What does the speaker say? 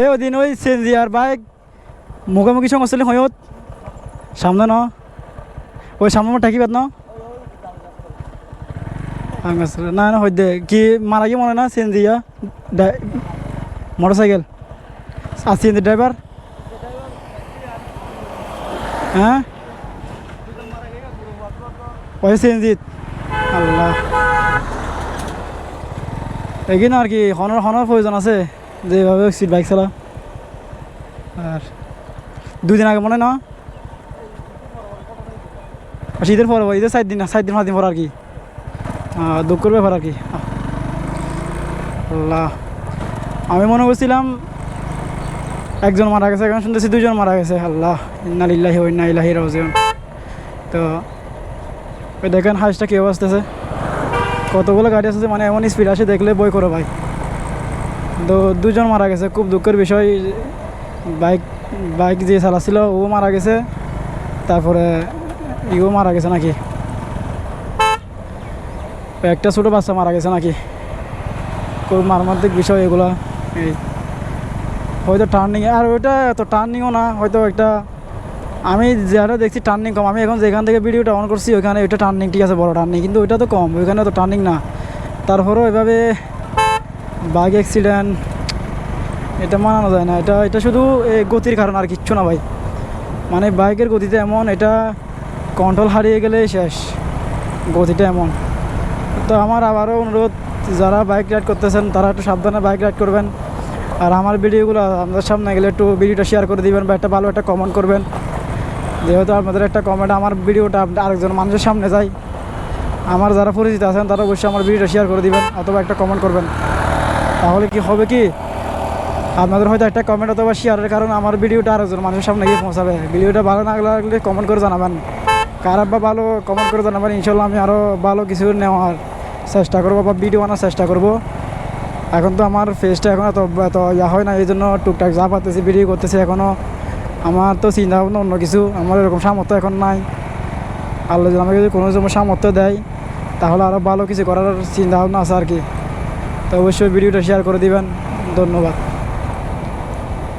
এই ওদিন ওই চেঞ্জি আর বাইক। মুখামুখি সংস্থা হয়ত। সামনে ন। ওই সামনে মোট থাকিবাত ন। না না হইদে কি মারা কি মনে না চেঞ্জি মোটর সাইকেল আর চেঞ্জি ড্রাইভার? হ্যাঁ? ওই চেঞ্জিত আল্লাহ। এগিয়ে আর কি। হনর হনর প্রয়োজন আছে। যেভাবে সিট বাইক চালা। আর দুদিন আগে মনে না? আর শীতের পর ঈদের সাত দিন সাত দিন, পাঁচ দিন পর আর কি। দুঃখের ব্যাপার আর কি। আল্লাহ। আমি মনে করছিলাম, একজন মারা গেছে, এখন শুনতেছি দুজন মারা গেছে। আল্লাহ, ইন্না লিল্লাহি ওয়া ইন্না ইলাইহি রাজিউন। তো ওই দেখেন হাঁসটা কী অবস্থা আছে? কতগুলো গাড়ি আছে মানে এমন স্পিড আসে, দেখলে বই করো ভাই। তো দুজন মারা গেছে। খুব দুঃখের বিষয়। বাইক বাইক যে চালাচ্ছিল ও মারা গেছে। তারপরে ইও মারা গেছে নাকি? একটা ছোটো বাচ্চা মারা গেছে নাকি? খুব মারমান্তিক বিষয় এগুলো। এই, হয়তো টার্নিং আর ওইটা এত টার্নিংও না, হয়তো একটা, আমি যারা দেখছি টার্নিং কম। আমি এখন যেখান থেকে ভিডিওটা অন করছি, ওইখানে ওইটা টার্নিং ঠিক আছে, বড় টার্নিং কিন্তু ওইটা তো কম, ওইখানে তো টার্নিং না। তারপরেও এভাবে বাইক অ্যাক্সিডেন্ট এটা মানানো যায় না। এটা এটা শুধু গতির কারণ আর কিচ্ছু না ভাই। মানে বাইকের গতিতে এমন, এটা কন্ট্রোল হারিয়ে গেলে শেষ। গতিটা এমন। তো আমার আবারও অনুরোধ, যারা বাইক রাইড করতেছেন, তারা একটু সাবধানে বাইক রাইড করবেন। আর আমার ভিডিওগুলো আপনাদের সামনে গেলে একটু ভিডিওটা শেয়ার করে দিবেন বা একটা ভালো একটা কমেন্ট করবেন। যেহেতু আপনাদের একটা কমেন্ট আমার ভিডিওটা আরেকজন মানুষের সামনে যায়। আমার যারা পরিচিত আছেন, তারা অবশ্যই আমার ভিডিওটা শেয়ার করে দিবেন, অথবা একটা কমেন্ট করবেন। তাহলে কি হবে কি? আপনাদের হয়তো একটা কমেন্ট অথবা শেয়ারের কারণে আমার ভিডিওটা আরেকজন মানুষের সামনে গিয়ে পৌঁছাবে। ভিডিওটা ভালো না লাগলে কমেন্ট করে জানাবেন। খারাপ বা ভালো কমেন্ট করে জানাবেন। ইনশাল্লাহ আমি আরও ভালো কিছু নেওয়ার চেষ্টা করব বা ভিডিও আনার চেষ্টা করব। এখন তো আমার ফেসটা এখন এত এত ইয়া হয় না, এই জন্য টুকটাক যা পাতেছি ভিডিও করতেছি এখনও আমার তো চিন্তা ভাবনা অন্য কিছু। আমার এরকম সামর্থ্য এখন নাই। আল্লাহ যদি আমাকে যদি কোনো সামর্থ্য দেয়, তাহলে আরও ভালো কিছু করার চিন্তা ভাবনা আছে আর কি। অবশ্যই ভিডিওটা শেয়ার করে দিবেন। ধন্যবাদ।